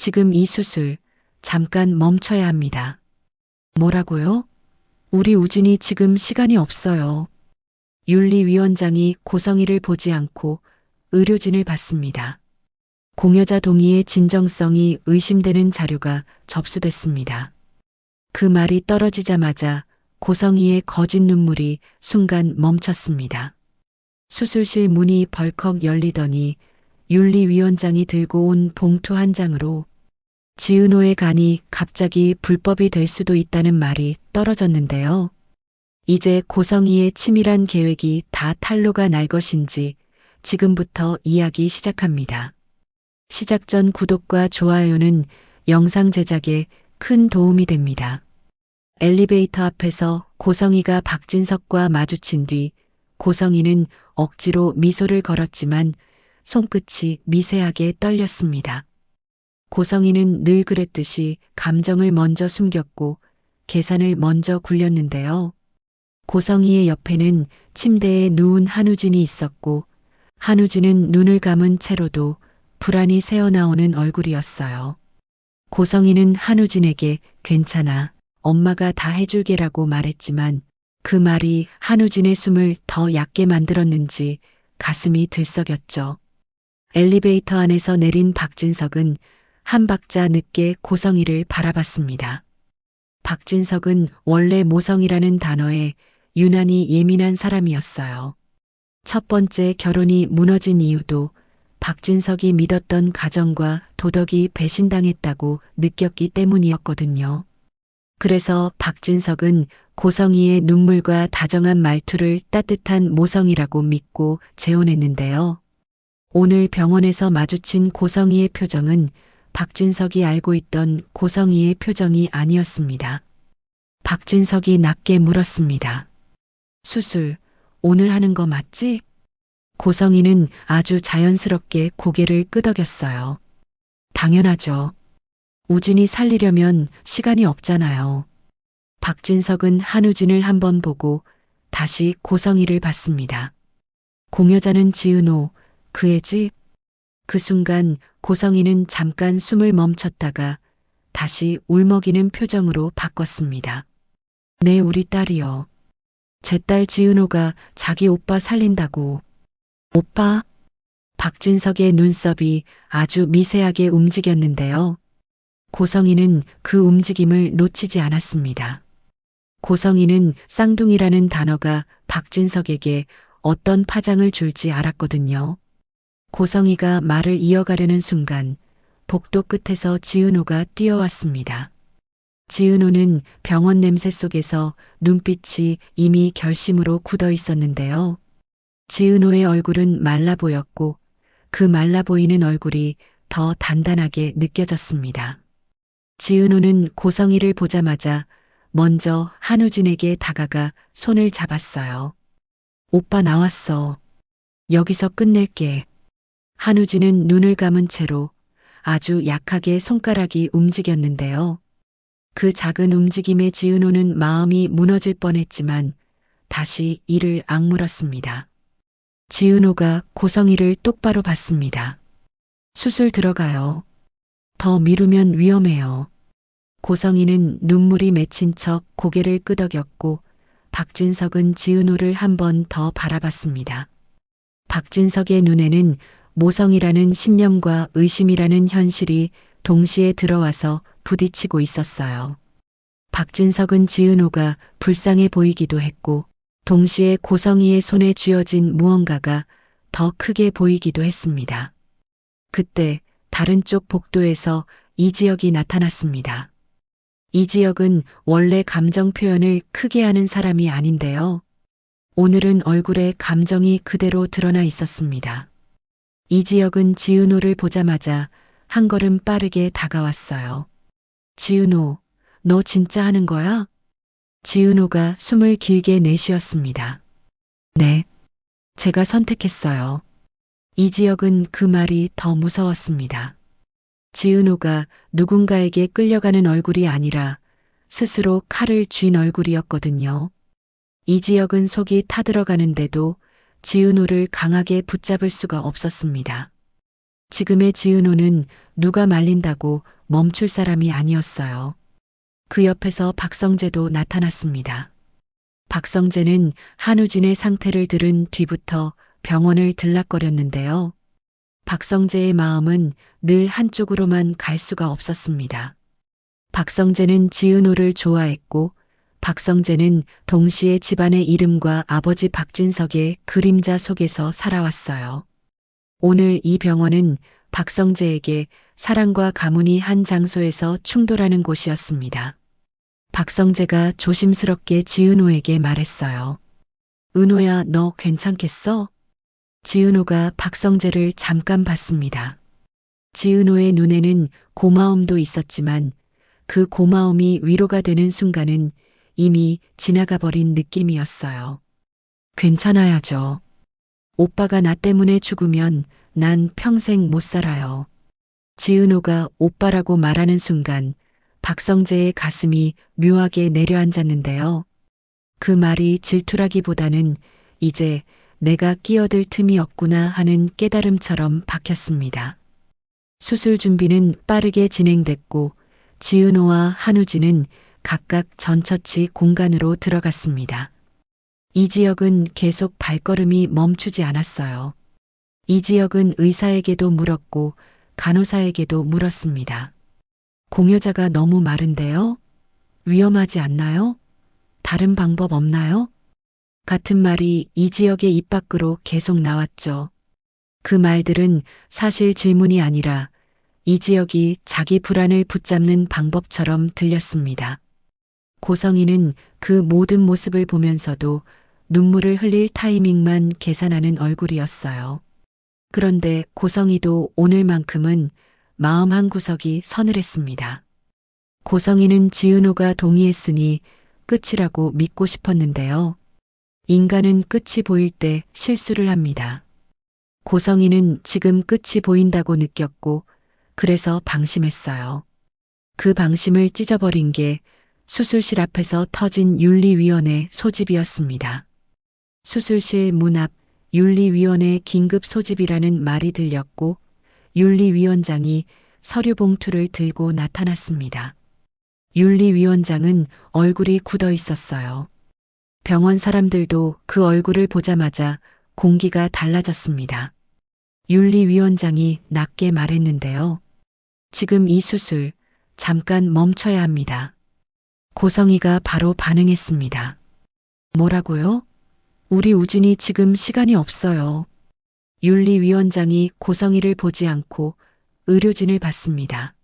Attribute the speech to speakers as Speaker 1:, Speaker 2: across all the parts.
Speaker 1: 지금 이 수술 잠깐 멈춰야 합니다. 뭐라고요? 우리 우진이 지금 시간이 없어요. 윤리위원장이 고성희를 보지 않고 의료진을 받습니다. 공여자 동의의 진정성이 의심되는 자료가 접수됐습니다. 그 말이 떨어지자마자 고성희의 거짓 눈물이 순간 멈췄습니다. 수술실 문이 벌컥 열리더니 윤리위원장이 들고 온 봉투 한 장으로 지은호의 간이 갑자기 불법이 될 수도 있다는 말이 떨어졌는데요. 이제 고성희의 치밀한 계획이 다 탄로가 날 것인지 지금부터 이야기 시작합니다. 시작 전 구독과 좋아요는 영상 제작에 큰 도움이 됩니다. 엘리베이터 앞에서 고성희가 박진석과 마주친 뒤 고성희는 억지로 미소를 걸었지만 손끝이 미세하게 떨렸습니다. 고성희는 늘 그랬듯이 감정을 먼저 숨겼고 계산을 먼저 굴렸는데요. 고성희의 옆에는 침대에 누운 한우진이 있었고 한우진은 눈을 감은 채로도 불안이 새어나오는 얼굴이었어요. 고성희는 한우진에게 괜찮아 엄마가 다 해줄게라고 말했지만 그 말이 한우진의 숨을 더 얕게 만들었는지 가슴이 들썩였죠. 엘리베이터 안에서 내린 박진석은 한 박자 늦게 고성희를 바라봤습니다. 박진석은 원래 모성이라는 단어에 유난히 예민한 사람이었어요. 첫 번째 결혼이 무너진 이유도 박진석이 믿었던 가정과 도덕이 배신당했다고 느꼈기 때문이었거든요. 그래서 박진석은 고성희의 눈물과 다정한 말투를 따뜻한 모성이라고 믿고 재혼했는데요. 오늘 병원에서 마주친 고성희의 표정은 박진석이 알고 있던 고성희의 표정이 아니었습니다. 박진석이 낮게 물었습니다. 수술, 오늘 하는 거 맞지? 고성희는 아주 자연스럽게 고개를 끄덕였어요. 당연하죠. 우진이 살리려면 시간이 없잖아요. 박진석은 한우진을 한번 보고 다시 고성희를 봤습니다. 공여자는 지은호, 그의 집. 그 순간 고성희는 잠깐 숨을 멈췄다가 다시 울먹이는 표정으로 바꿨습니다. 네, 우리 딸이요. 제 딸 지은호가 자기 오빠 살린다고. 오빠? 박진석의 눈썹이 아주 미세하게 움직였는데요. 고성희는 그 움직임을 놓치지 않았습니다. 고성희는 쌍둥이라는 단어가 박진석에게 어떤 파장을 줄지 알았거든요. 고성희가 말을 이어가려는 순간 복도 끝에서 지은호가 뛰어왔습니다. 지은호는 병원 냄새 속에서 눈빛이 이미 결심으로 굳어 있었는데요. 지은호의 얼굴은 말라 보였고 그 말라 보이는 얼굴이 더 단단하게 느껴졌습니다. 지은호는 고성희를 보자마자 먼저 한우진에게 다가가 손을 잡았어요. 오빠 나왔어. 여기서 끝낼게. 한우진은 눈을 감은 채로 아주 약하게 손가락이 움직였는데요. 그 작은 움직임에 지은호는 마음이 무너질 뻔했지만 다시 이를 악물었습니다. 지은호가 고성희를 똑바로 봤습니다. 수술 들어가요. 더 미루면 위험해요. 고성희는 눈물이 맺힌 척 고개를 끄덕였고 박진석은 지은호를 한 번 더 바라봤습니다. 박진석의 눈에는 모성이라는 신념과 의심이라는 현실이 동시에 들어와서 부딪히고 있었어요. 박진석은 지은호가 불쌍해 보이기도 했고 동시에 고성희의 손에 쥐어진 무언가가 더 크게 보이기도 했습니다. 그때 다른 쪽 복도에서 이지혁이 나타났습니다. 이지혁은 원래 감정 표현을 크게 하는 사람이 아닌데요. 오늘은 얼굴에 감정이 그대로 드러나 있었습니다. 이지혁은 지은호를 보자마자 한 걸음 빠르게 다가왔어요. 지은호, 너 진짜 하는 거야? 지은호가 숨을 길게 내쉬었습니다. 네, 제가 선택했어요. 이지혁은 그 말이 더 무서웠습니다. 지은호가 누군가에게 끌려가는 얼굴이 아니라 스스로 칼을 쥔 얼굴이었거든요. 이지혁은 속이 타들어가는데도 지은호를 강하게 붙잡을 수가 없었습니다. 지금의 지은호는 누가 말린다고 멈출 사람이 아니었어요. 그 옆에서 박성재도 나타났습니다. 박성재는 한우진의 상태를 들은 뒤부터 병원을 들락거렸는데요. 박성재의 마음은 늘 한쪽으로만 갈 수가 없었습니다. 박성재는 지은호를 좋아했고 박성재는 동시에 집안의 이름과 아버지 박진석의 그림자 속에서 살아왔어요. 오늘 이 병원은 박성재에게 사랑과 가문이 한 장소에서 충돌하는 곳이었습니다. 박성재가 조심스럽게 지은호에게 말했어요. 은호야, 너 괜찮겠어? 지은호가 박성재를 잠깐 봤습니다. 지은호의 눈에는 고마움도 있었지만 그 고마움이 위로가 되는 순간은 이미 지나가 버린 느낌이었어요. 괜찮아야죠. 오빠가 나 때문에 죽으면 난 평생 못 살아요. 지은호가 오빠라고 말하는 순간 박성재의 가슴이 묘하게 내려앉았는데요. 그 말이 질투라기보다는 이제 내가 끼어들 틈이 없구나 하는 깨달음처럼 박혔습니다. 수술 준비는 빠르게 진행됐고 지은호와 한우진은 각각 전처치 공간으로 들어갔습니다. 이 지역은 계속 발걸음이 멈추지 않았어요. 이 지역은 의사에게도 물었고 간호사에게도 물었습니다. 공여자가 너무 마른데요? 위험하지 않나요? 다른 방법 없나요? 같은 말이 이 지역의 입 밖으로 계속 나왔죠. 그 말들은 사실 질문이 아니라 이 지역이 자기 불안을 붙잡는 방법처럼 들렸습니다. 고성이는 그 모든 모습을 보면서도 눈물을 흘릴 타이밍만 계산하는 얼굴이었어요. 그런데 고성이도 오늘만큼은 마음 한 구석이 서늘했습니다. 고성이는 지은호가 동의했으니 끝이라고 믿고 싶었는데요. 인간은 끝이 보일 때 실수를 합니다. 고성이는 지금 끝이 보인다고 느꼈고 그래서 방심했어요. 그 방심을 찢어버린 게 수술실 앞에서 터진 윤리위원회 소집이었습니다. 수술실 문 앞 윤리위원회 긴급 소집이라는 말이 들렸고 윤리위원장이 서류 봉투를 들고 나타났습니다. 윤리위원장은 얼굴이 굳어 있었어요. 병원 사람들도 그 얼굴을 보자마자 공기가 달라졌습니다. 윤리위원장이 낮게 말했는데요. 지금 이 수술 잠깐 멈춰야 합니다. 고성이가 바로 반응했습니다. 뭐라고요? 우리 우진이 지금 시간이 없어요. 윤리위원장이 고성이를 보지 않고 의료진을 봤습니다.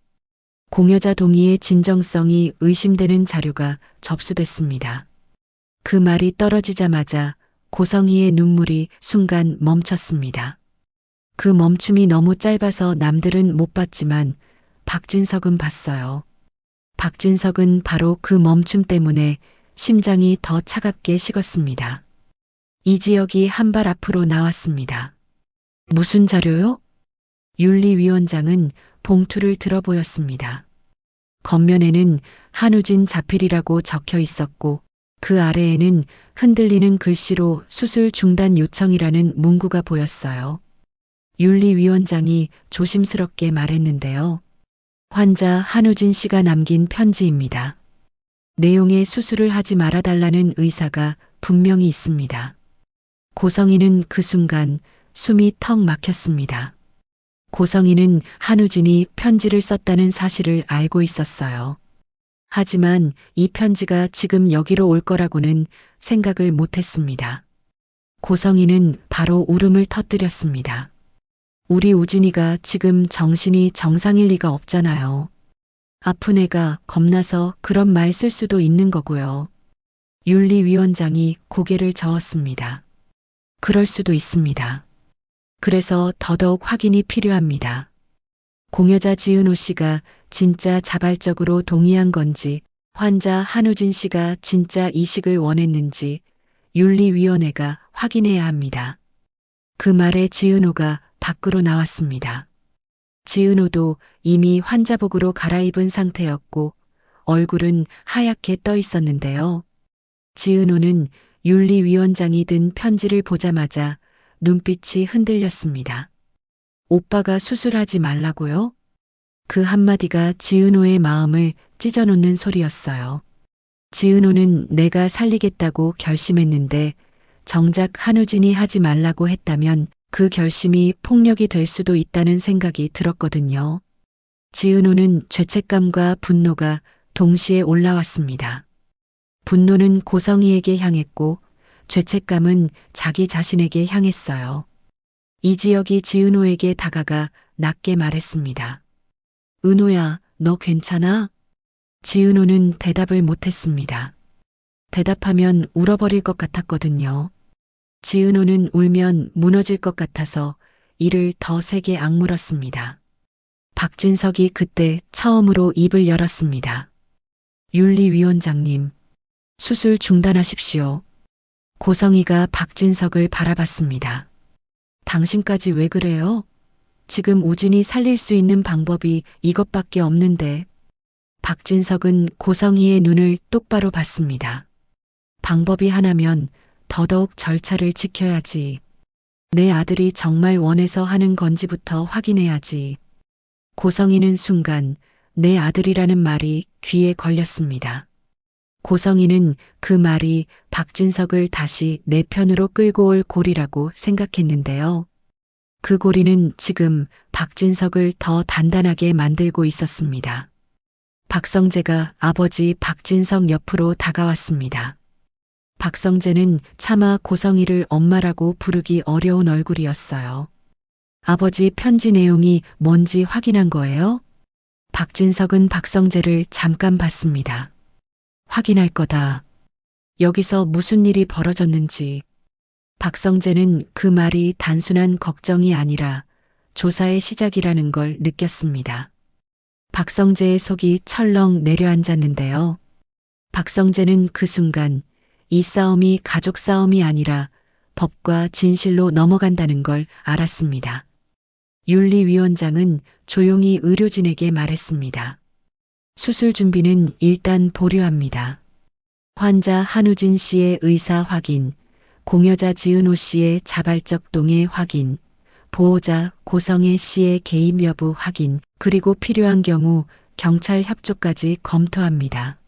Speaker 1: 공여자 동의의 진정성이 의심되는 자료가 접수됐습니다. 그 말이 떨어지자마자 고성이의 눈물이 순간 멈췄습니다. 그 멈춤이 너무 짧아서 남들은 못 봤지만 박진석은 봤어요. 박진석은 바로 그 멈춤 때문에 심장이 더 차갑게 식었습니다. 이 지역이 한 발 앞으로 나왔습니다. 무슨 자료요? 윤리위원장은 봉투를 들어 보였습니다. 겉면에는 한우진 자필이라고 적혀 있었고 그 아래에는 흔들리는 글씨로 수술 중단 요청이라는 문구가 보였어요. 윤리위원장이 조심스럽게 말했는데요. 환자 한우진 씨가 남긴 편지입니다. 내용에 수술을 하지 말아달라는 의사가 분명히 있습니다. 고성이는 그 순간 숨이 턱 막혔습니다. 고성이는 한우진이 편지를 썼다는 사실을 알고 있었어요. 하지만 이 편지가 지금 여기로 올 거라고는 생각을 못 했습니다. 고성이는 바로 울음을 터뜨렸습니다. 우리 우진이가 지금 정신이 정상일 리가 없잖아요. 아픈 애가 겁나서 그런 말 쓸 수도 있는 거고요. 윤리위원장이 고개를 저었습니다. 그럴 수도 있습니다. 그래서 더더욱 확인이 필요합니다. 공여자 지은호 씨가 진짜 자발적으로 동의한 건지, 환자 한우진 씨가 진짜 이식을 원했는지 윤리위원회가 확인해야 합니다. 그 말에 지은호가 밖으로 나왔습니다. 지은호도 이미 환자복으로 갈아입은 상태였고 얼굴은 하얗게 떠 있었는데요. 지은호는 윤리위원장이 든 편지를 보자마자 눈빛이 흔들렸습니다. 오빠가 수술하지 말라고요? 그 한마디가 지은호의 마음을 찢어놓는 소리였어요. 지은호는 내가 살리겠다고 결심했는데 정작 한우진이 하지 말라고 했다면 그 결심이 폭력이 될 수도 있다는 생각이 들었거든요. 지은호는 죄책감과 분노가 동시에 올라왔습니다. 분노는 고성이에게 향했고 죄책감은 자기 자신에게 향했어요. 이지혁이 지은호에게 다가가 낮게 말했습니다. 은호야, 너 괜찮아? 지은호는 대답을 못했습니다. 대답하면 울어버릴 것 같았거든요. 지은호는 울면 무너질 것 같아서 이를 더 세게 악물었습니다. 박진석이 그때 처음으로 입을 열었습니다. 윤리위원장님, 수술 중단하십시오. 고성이가 박진석을 바라봤습니다. 당신까지 왜 그래요? 지금 우진이 살릴 수 있는 방법이 이것밖에 없는데. 박진석은 고성이의 눈을 똑바로 봤습니다. 방법이 하나면 더더욱 절차를 지켜야지. 내 아들이 정말 원해서 하는 건지부터 확인해야지. 고성이는 순간 내 아들이라는 말이 귀에 걸렸습니다. 고성이는 그 말이 박진석을 다시 내 편으로 끌고 올 고리라고 생각했는데요. 그 고리는 지금 박진석을 더 단단하게 만들고 있었습니다. 박성재가 아버지 박진석 옆으로 다가왔습니다. 박성재는 차마 고성이를 엄마라고 부르기 어려운 얼굴이었어요. 아버지 편지 내용이 뭔지 확인한 거예요? 박진석은 박성재를 잠깐 봤습니다. 확인할 거다. 여기서 무슨 일이 벌어졌는지. 박성재는 그 말이 단순한 걱정이 아니라 조사의 시작이라는 걸 느꼈습니다. 박성재의 속이 철렁 내려앉았는데요. 박성재는 그 순간 이 싸움이 가족 싸움이 아니라 법과 진실로 넘어간다는 걸 알았습니다. 윤리위원장은 조용히 의료진에게 말했습니다. 수술 준비는 일단 보류합니다. 환자 한우진 씨의 의사 확인, 공여자 지은호 씨의 자발적 동의 확인, 보호자 고성애 씨의 개입 여부 확인, 그리고 필요한 경우 경찰 협조까지 검토합니다.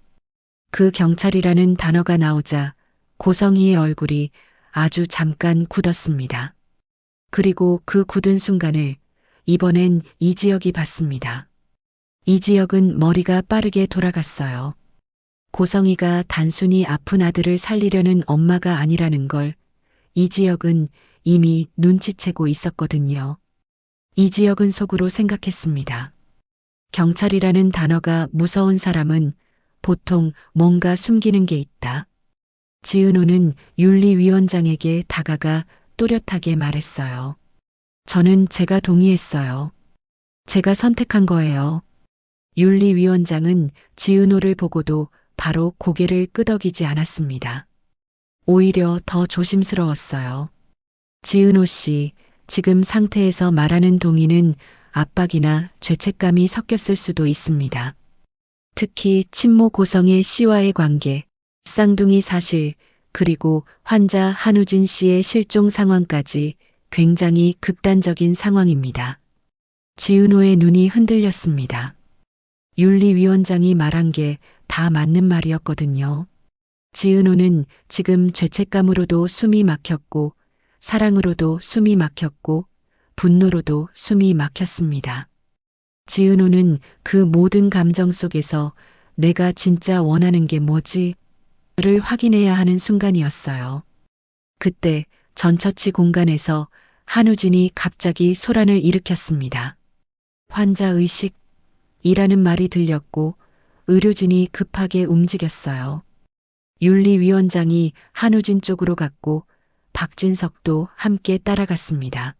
Speaker 1: 그 경찰이라는 단어가 나오자 고성이의 얼굴이 아주 잠깐 굳었습니다. 그리고 그 굳은 순간을 이번엔 이지혁이 봤습니다. 이지혁은 머리가 빠르게 돌아갔어요. 고성이가 단순히 아픈 아들을 살리려는 엄마가 아니라는 걸 이지혁은 이미 눈치채고 있었거든요. 이지혁은 속으로 생각했습니다. 경찰이라는 단어가 무서운 사람은 보통 뭔가 숨기는 게 있다. 지은호는 윤리위원장에게 다가가 또렷하게 말했어요. 저는 제가 동의했어요. 제가 선택한 거예요. 윤리위원장은 지은호를 보고도 바로 고개를 끄덕이지 않았습니다. 오히려 더 조심스러웠어요. 지은호 씨, 지금 상태에서 말하는 동의는 압박이나 죄책감이 섞였을 수도 있습니다. 특히 친모 고성의 씨와의 관계, 쌍둥이 사실, 그리고 환자 한우진 씨의 실종 상황까지 굉장히 극단적인 상황입니다. 지은호의 눈이 흔들렸습니다. 윤리위원장이 말한 게 다 맞는 말이었거든요. 지은호는 지금 죄책감으로도 숨이 막혔고, 사랑으로도 숨이 막혔고, 분노로도 숨이 막혔습니다. 지은호는 그 모든 감정 속에서 내가 진짜 원하는 게 뭐지? 를 확인해야 하는 순간이었어요. 그때 전처치 공간에서 한우진이 갑자기 소란을 일으켰습니다. 환자 의식, 이라는 말이 들렸고 의료진이 급하게 움직였어요. 윤리위원장이 한우진 쪽으로 갔고 박진석도 함께 따라갔습니다.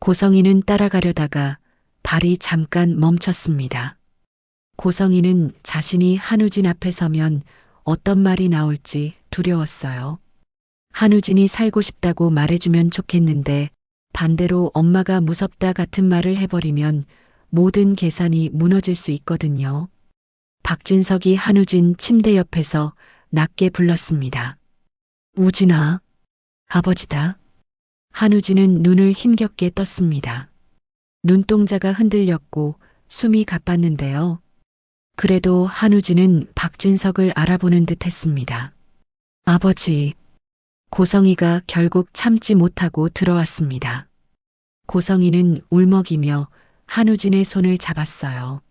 Speaker 1: 고성이는 따라가려다가 발이 잠깐 멈췄습니다. 고성이는 자신이 한우진 앞에 서면 어떤 말이 나올지 두려웠어요. 한우진이 살고 싶다고 말해주면 좋겠는데 반대로 엄마가 무섭다 같은 말을 해버리면 모든 계산이 무너질 수 있거든요. 박진석이 한우진 침대 옆에서 낮게 불렀습니다. 우진아, 아버지다. 한우진은 눈을 힘겹게 떴습니다. 눈동자가 흔들렸고 숨이 가빴는데요. 그래도 한우진은 박진석을 알아보는 듯 했습니다. 아버지. 고성이가 결국 참지 못하고 들어왔습니다. 고성이는 울먹이며 한우진의 손을 잡았어요.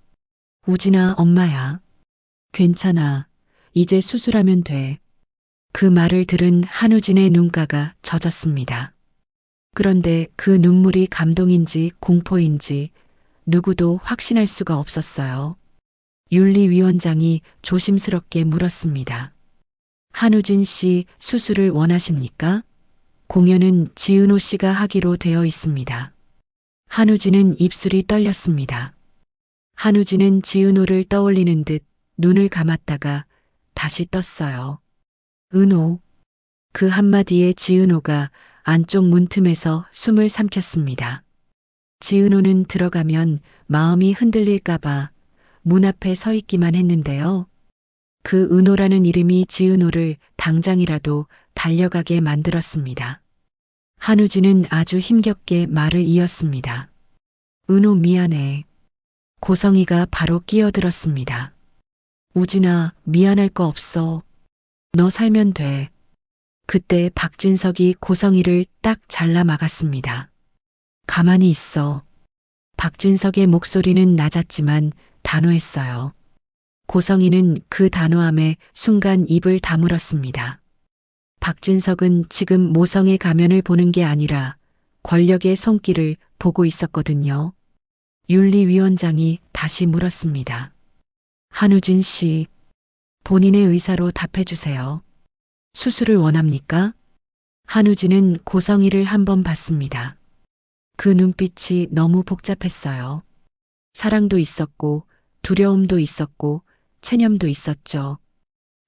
Speaker 1: 우진아, 엄마야. 괜찮아. 이제 수술하면 돼. 그 말을 들은 한우진의 눈가가 젖었습니다. 그런데 그 눈물이 감동인지 공포인지 누구도 확신할 수가 없었어요. 윤리위원장이 조심스럽게 물었습니다. 한우진 씨 수술을 원하십니까? 공연은 지은호 씨가 하기로 되어 있습니다. 한우진은 입술이 떨렸습니다. 한우진은 지은호를 떠올리는 듯 눈을 감았다가 다시 떴어요. 은호. 그 한마디에 지은호가 안쪽 문틈에서 숨을 삼켰습니다. 지은호는 들어가면 마음이 흔들릴까봐 문 앞에 서 있기만 했는데요. 그 은호라는 이름이 지은호를 당장이라도 달려가게 만들었습니다. 한우진은 아주 힘겹게 말을 이었습니다. 은호 미안해. 고성이가 바로 끼어들었습니다. 우진아, 미안할 거 없어. 너 살면 돼. 그때 박진석이 고성이를 딱 잘라 막았습니다. 가만히 있어. 박진석의 목소리는 낮았지만 단호했어요. 고성이는 그 단호함에 순간 입을 다물었습니다. 박진석은 지금 모성의 가면을 보는 게 아니라 권력의 손길을 보고 있었거든요. 윤리위원장이 다시 물었습니다. 한우진 씨, 본인의 의사로 답해주세요. 수술을 원합니까? 한우진은 고성이를 한번 봤습니다. 그 눈빛이 너무 복잡했어요. 사랑도 있었고, 두려움도 있었고, 체념도 있었죠.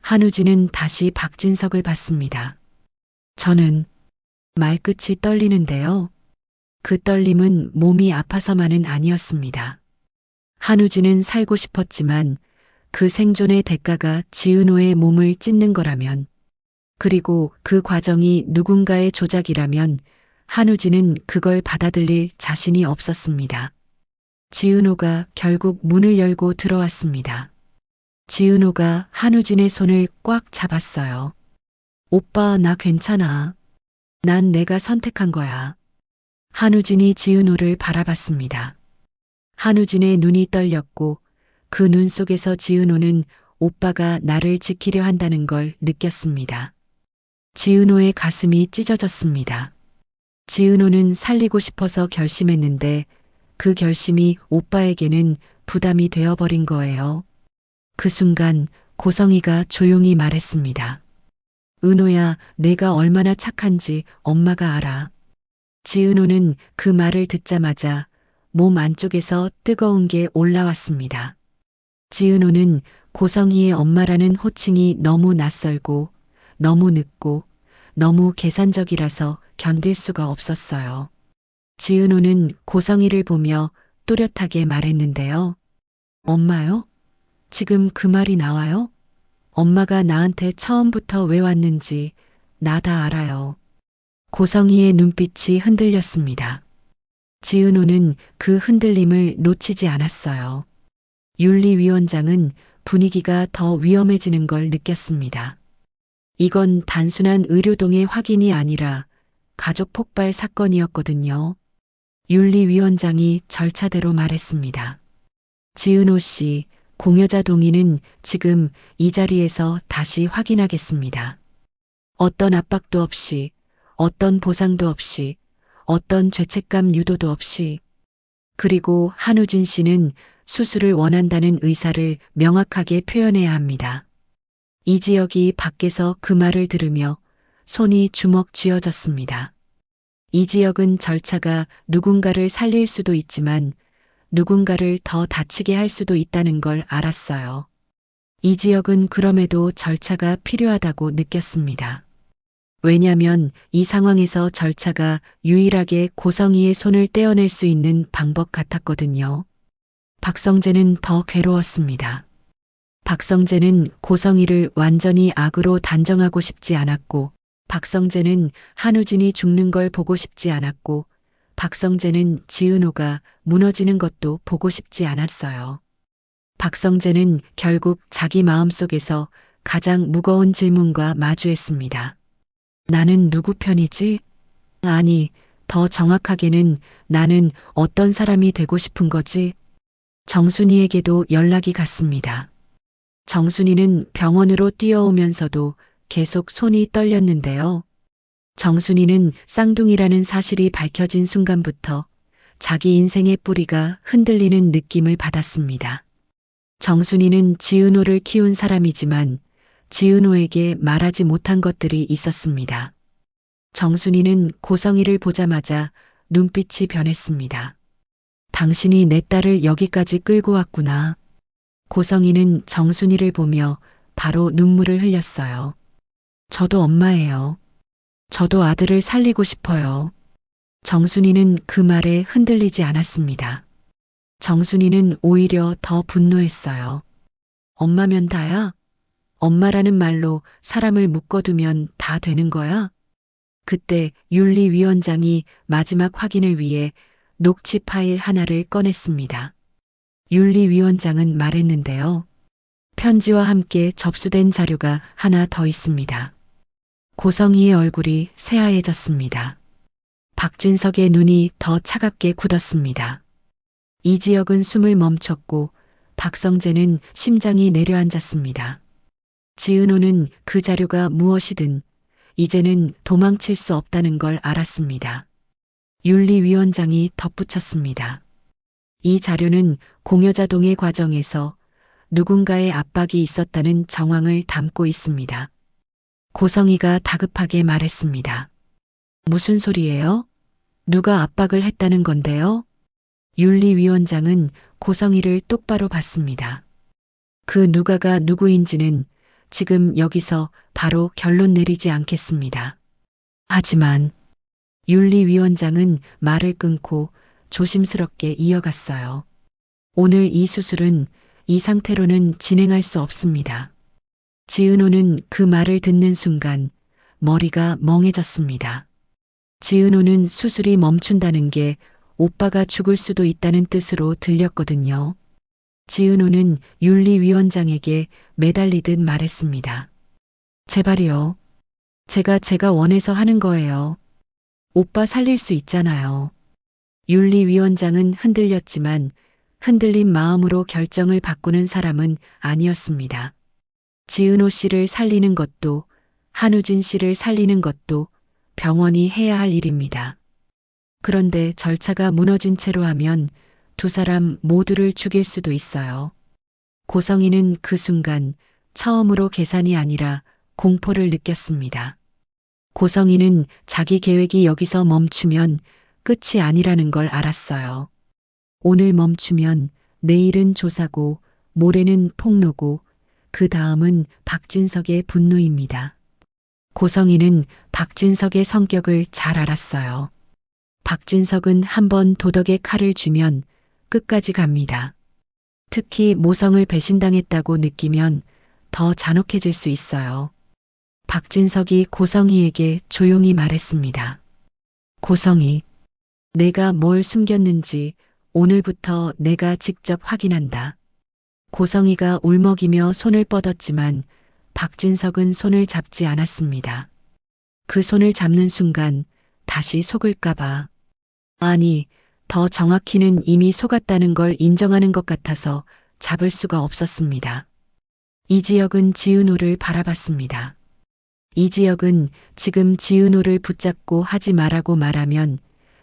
Speaker 1: 한우진은 다시 박진석을 봤습니다. 저는 말끝이 떨리는데요. 그 떨림은 몸이 아파서만은 아니었습니다. 한우진은 살고 싶었지만 그 생존의 대가가 지은호의 몸을 찢는 거라면 그리고 그 과정이 누군가의 조작이라면 한우진은 그걸 받아들일 자신이 없었습니다. 지은호가 결국 문을 열고 들어왔습니다. 지은호가 한우진의 손을 꽉 잡았어요. 오빠, 나 괜찮아. 난 내가 선택한 거야. 한우진이 지은호를 바라봤습니다. 한우진의 눈이 떨렸고 그 눈 속에서 지은호는 오빠가 나를 지키려 한다는 걸 느꼈습니다. 지은호의 가슴이 찢어졌습니다. 지은호는 살리고 싶어서 결심했는데 그 결심이 오빠에게는 부담이 되어버린 거예요. 그 순간 고성이가 조용히 말했습니다. 은호야, 내가 얼마나 착한지 엄마가 알아. 지은호는 그 말을 듣자마자 몸 안쪽에서 뜨거운 게 올라왔습니다. 지은호는 고성이의 엄마라는 호칭이 너무 낯설고 너무 늦고 너무 계산적이라서 견딜 수가 없었어요. 지은호는 고성이를 보며 또렷하게 말했는데요. 엄마요? 지금 그 말이 나와요? 엄마가 나한테 처음부터 왜 왔는지 나 다 알아요. 고성이의 눈빛이 흔들렸습니다. 지은호는 그 흔들림을 놓치지 않았어요. 윤리위원장은 분위기가 더 위험해지는 걸 느꼈습니다. 이건 단순한 의료동의 확인이 아니라 가족 폭발 사건이었거든요. 윤리위원장이 절차대로 말했습니다. 지은호 씨, 공여자 동의는 지금 이 자리에서 다시 확인하겠습니다. 어떤 압박도 없이, 어떤 보상도 없이, 어떤 죄책감 유도도 없이, 그리고 한우진 씨는 수술을 원한다는 의사를 명확하게 표현해야 합니다. 이 지역이 밖에서 그 말을 들으며 손이 주먹 쥐어졌습니다. 이 지역은 절차가 누군가를 살릴 수도 있지만 누군가를 더 다치게 할 수도 있다는 걸 알았어요. 이 지역은 그럼에도 절차가 필요하다고 느꼈습니다. 왜냐면 이 상황에서 절차가 유일하게 고성이의 손을 떼어낼 수 있는 방법 같았거든요. 박성재는 더 괴로웠습니다. 박성재는 고성이를 완전히 악으로 단정하고 싶지 않았고, 박성재는 한우진이 죽는 걸 보고 싶지 않았고, 박성재는 지은호가 무너지는 것도 보고 싶지 않았어요. 박성재는 결국 자기 마음속에서 가장 무거운 질문과 마주했습니다. 나는 누구 편이지? 아니, 더 정확하게는 나는 어떤 사람이 되고 싶은 거지? 정순이에게도 연락이 갔습니다. 정순이는 병원으로 뛰어오면서도 계속 손이 떨렸는데요. 정순이는 쌍둥이라는 사실이 밝혀진 순간부터 자기 인생의 뿌리가 흔들리는 느낌을 받았습니다. 정순이는 지은호를 키운 사람이지만 지은호에게 말하지 못한 것들이 있었습니다. 정순이는 고성이를 보자마자 눈빛이 변했습니다. 당신이 내 딸을 여기까지 끌고 왔구나. 고성이는 정순이를 보며 바로 눈물을 흘렸어요. 저도 엄마예요. 저도 아들을 살리고 싶어요. 정순이는 그 말에 흔들리지 않았습니다. 정순이는 오히려 더 분노했어요. 엄마면 다야? 엄마라는 말로 사람을 묶어두면 다 되는 거야? 그때 윤리위원장이 마지막 확인을 위해 녹취 파일 하나를 꺼냈습니다. 윤리위원장은 말했는데요. 편지와 함께 접수된 자료가 하나 더 있습니다. 고성이의 얼굴이 새하얘졌습니다. 박진석의 눈이 더 차갑게 굳었습니다. 이지혁은 숨을 멈췄고 박성재는 심장이 내려앉았습니다. 지은호는 그 자료가 무엇이든 이제는 도망칠 수 없다는 걸 알았습니다. 윤리위원장이 덧붙였습니다. 이 자료는 공여자동의 과정에서 누군가의 압박이 있었다는 정황을 담고 있습니다. 고성이가 다급하게 말했습니다. 무슨 소리예요? 누가 압박을 했다는 건데요? 윤리위원장은 고성이를 똑바로 봤습니다. 그 누가가 누구인지는 지금 여기서 바로 결론 내리지 않겠습니다. 하지만 윤리위원장은 말을 끊고 조심스럽게 이어갔어요. 오늘 이 수술은 이 상태로는 진행할 수 없습니다. 지은호는 그 말을 듣는 순간 머리가 멍해졌습니다. 지은호는 수술이 멈춘다는 게 오빠가 죽을 수도 있다는 뜻으로 들렸거든요. 지은호는 윤리위원장에게 매달리듯 말했습니다. 제발이요. 제가 제가 원해서 하는 거예요. 오빠 살릴 수 있잖아요. 윤리위원장은 흔들렸지만 흔들린 마음으로 결정을 바꾸는 사람은 아니었습니다. 지은호 씨를 살리는 것도 한우진 씨를 살리는 것도 병원이 해야 할 일입니다. 그런데 절차가 무너진 채로 하면 두 사람 모두를 죽일 수도 있어요. 고성이는 그 순간 처음으로 계산이 아니라 공포를 느꼈습니다. 고성이는 자기 계획이 여기서 멈추면 끝이 아니라는 걸 알았어요. 오늘 멈추면 내일은 조사고 모레는 폭로고 그 다음은 박진석의 분노입니다. 고성이는 박진석의 성격을 잘 알았어요. 박진석은 한번 도덕의 칼을 쥐면 끝까지 갑니다. 특히 모성을 배신당했다고 느끼면 더 잔혹해질 수 있어요. 박진석이 고성이에게 조용히 말했습니다. 고성이, 내가 뭘 숨겼는지 오늘부터 내가 직접 확인한다. 고성이가 울먹이며 손을 뻗었지만 박진석은 손을 잡지 않았습니다. 그 손을 잡는 순간 다시 속을까봐. 아니, 더 정확히는 이미 속았다는 걸 인정하는 것 같아서 잡을 수가 없었습니다. 이지혁은 지은호를 바라봤습니다. 이지혁은 지금 지은호를 붙잡고 하지 말라고 말하면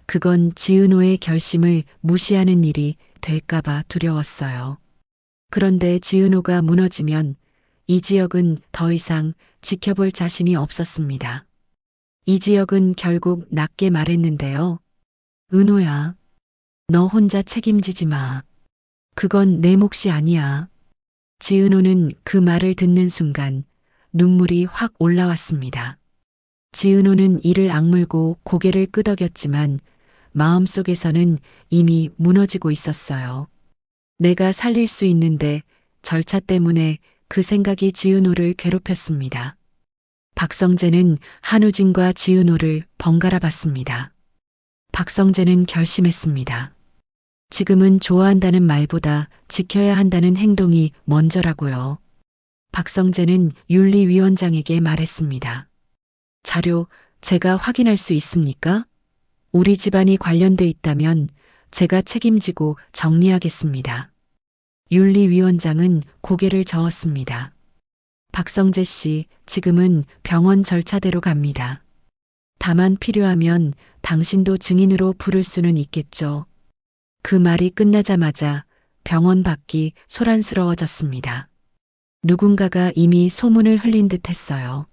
Speaker 1: 그건 지은호의 결심을 무시하는 일이 될까봐 두려웠어요. 그런데 지은호가 무너지면 이지혁은 더 이상 지켜볼 자신이 없었습니다. 이지혁은 결국 낮게 말했는데요. 은호야, 너 혼자 책임지지 마. 그건 내 몫이 아니야. 지은호는 그 말을 듣는 순간 눈물이 확 올라왔습니다. 지은호는 이를 악물고 고개를 끄덕였지만 마음속에서는 이미 무너지고 있었어요. 내가 살릴 수 있는데 절차 때문에 그 생각이 지은호를 괴롭혔습니다. 박성재는 한우진과 지은호를 번갈아 봤습니다. 박성재는 결심했습니다. 지금은 좋아한다는 말보다 지켜야 한다는 행동이 먼저라고요. 박성재는 윤리위원장에게 말했습니다. 자료 제가 확인할 수 있습니까? 우리 집안이 관련돼 있다면 제가 책임지고 정리하겠습니다. 윤리위원장은 고개를 저었습니다. 박성재 씨, 지금은 병원 절차대로 갑니다. 다만 필요하면 당신도 증인으로 부를 수는 있겠죠. 그 말이 끝나자마자 병원 밖이 소란스러워졌습니다. 누군가가 이미 소문을 흘린 듯 했어요.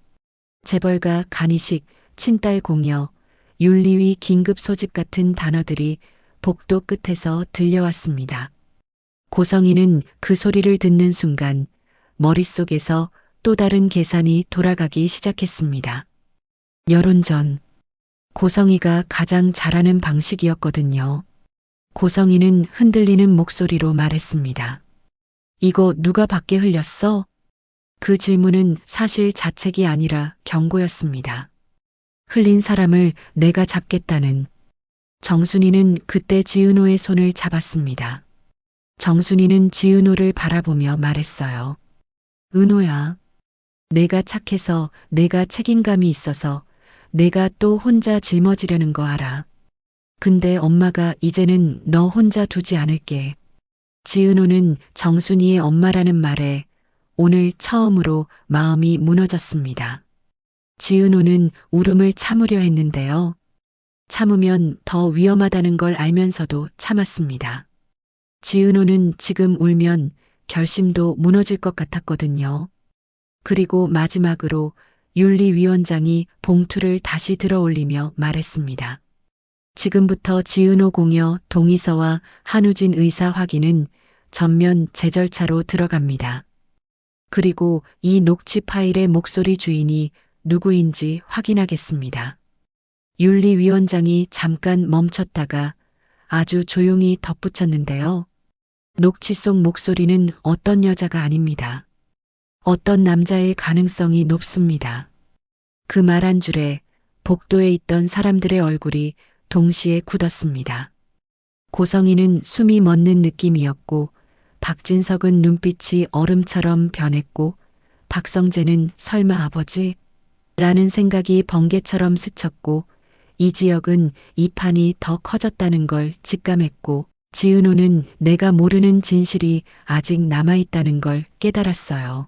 Speaker 1: 재벌가 간이식, 친딸 공여, 윤리위 긴급 소집 같은 단어들이 복도 끝에서 들려왔습니다. 고성이는 그 소리를 듣는 순간 머릿속에서 또 다른 계산이 돌아가기 시작했습니다. 여론전. 고성이가 가장 잘하는 방식이었거든요. 고성이는 흔들리는 목소리로 말했습니다. 이거 누가 밖에 흘렸어? 그 질문은 사실 자책이 아니라 경고였습니다. 흘린 사람을 내가 잡겠다는. 정순이는 그때 지은호의 손을 잡았습니다. 정순이는 지은호를 바라보며 말했어요. 은호야. 내가 착해서 내가 책임감이 있어서 내가 또 혼자 짊어지려는 거 알아. 근데 엄마가 이제는 너 혼자 두지 않을게. 지은호는 정순이의 엄마라는 말에 오늘 처음으로 마음이 무너졌습니다. 지은호는 울음을 참으려 했는데요. 참으면 더 위험하다는 걸 알면서도 참았습니다. 지은호는 지금 울면 결심도 무너질 것 같았거든요. 그리고 마지막으로 윤리위원장이 봉투를 다시 들어 올리며 말했습니다. 지금부터 지은호 공여 동의서와 한우진 의사 확인은 전면 재절차로 들어갑니다. 그리고 이 녹취 파일의 목소리 주인이 누구인지 확인하겠습니다. 윤리위원장이 잠깐 멈췄다가 아주 조용히 덧붙였는데요. 녹취 속 목소리는 어떤 여자가 아닙니다. 어떤 남자의 가능성이 높습니다. 그 말 한 줄에 복도에 있던 사람들의 얼굴이 동시에 굳었습니다. 고성이는 숨이 멎는 느낌이었고 박진석은 눈빛이 얼음처럼 변했고 박성재는 설마 아버지? 라는 생각이 번개처럼 스쳤고 이 지역은 이 판이 더 커졌다는 걸 직감했고 지은호는 내가 모르는 진실이 아직 남아있다는 걸 깨달았어요.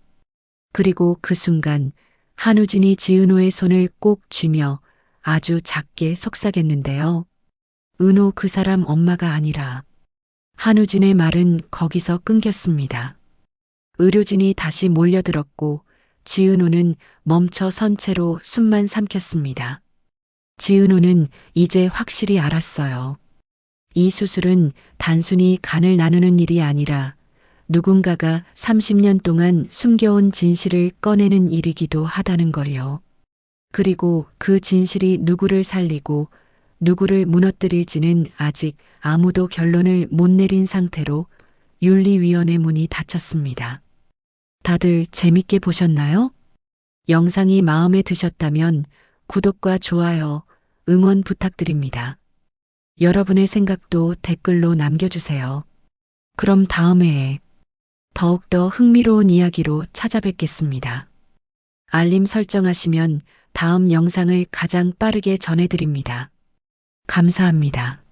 Speaker 1: 그리고 그 순간 한우진이 지은호의 손을 꼭 쥐며 아주 작게 속삭였는데요. 은호 그 사람 엄마가 아니라 한우진의 말은 거기서 끊겼습니다. 의료진이 다시 몰려들었고 지은호는 멈춰 선 채로 숨만 삼켰습니다. 지은호는 이제 확실히 알았어요. 이 수술은 단순히 간을 나누는 일이 아니라 누군가가 30년 동안 숨겨온 진실을 꺼내는 일이기도 하다는 걸요. 그리고 그 진실이 누구를 살리고 누구를 무너뜨릴지는 아직 아무도 결론을 못 내린 상태로 윤리위원회 문이 닫혔습니다. 다들 재밌게 보셨나요? 영상이 마음에 드셨다면 구독과 좋아요, 응원 부탁드립니다. 여러분의 생각도 댓글로 남겨주세요. 그럼 다음 회에 더욱더 흥미로운 이야기로 찾아뵙겠습니다. 알림 설정하시면 다음 영상을 가장 빠르게 전해드립니다. 감사합니다.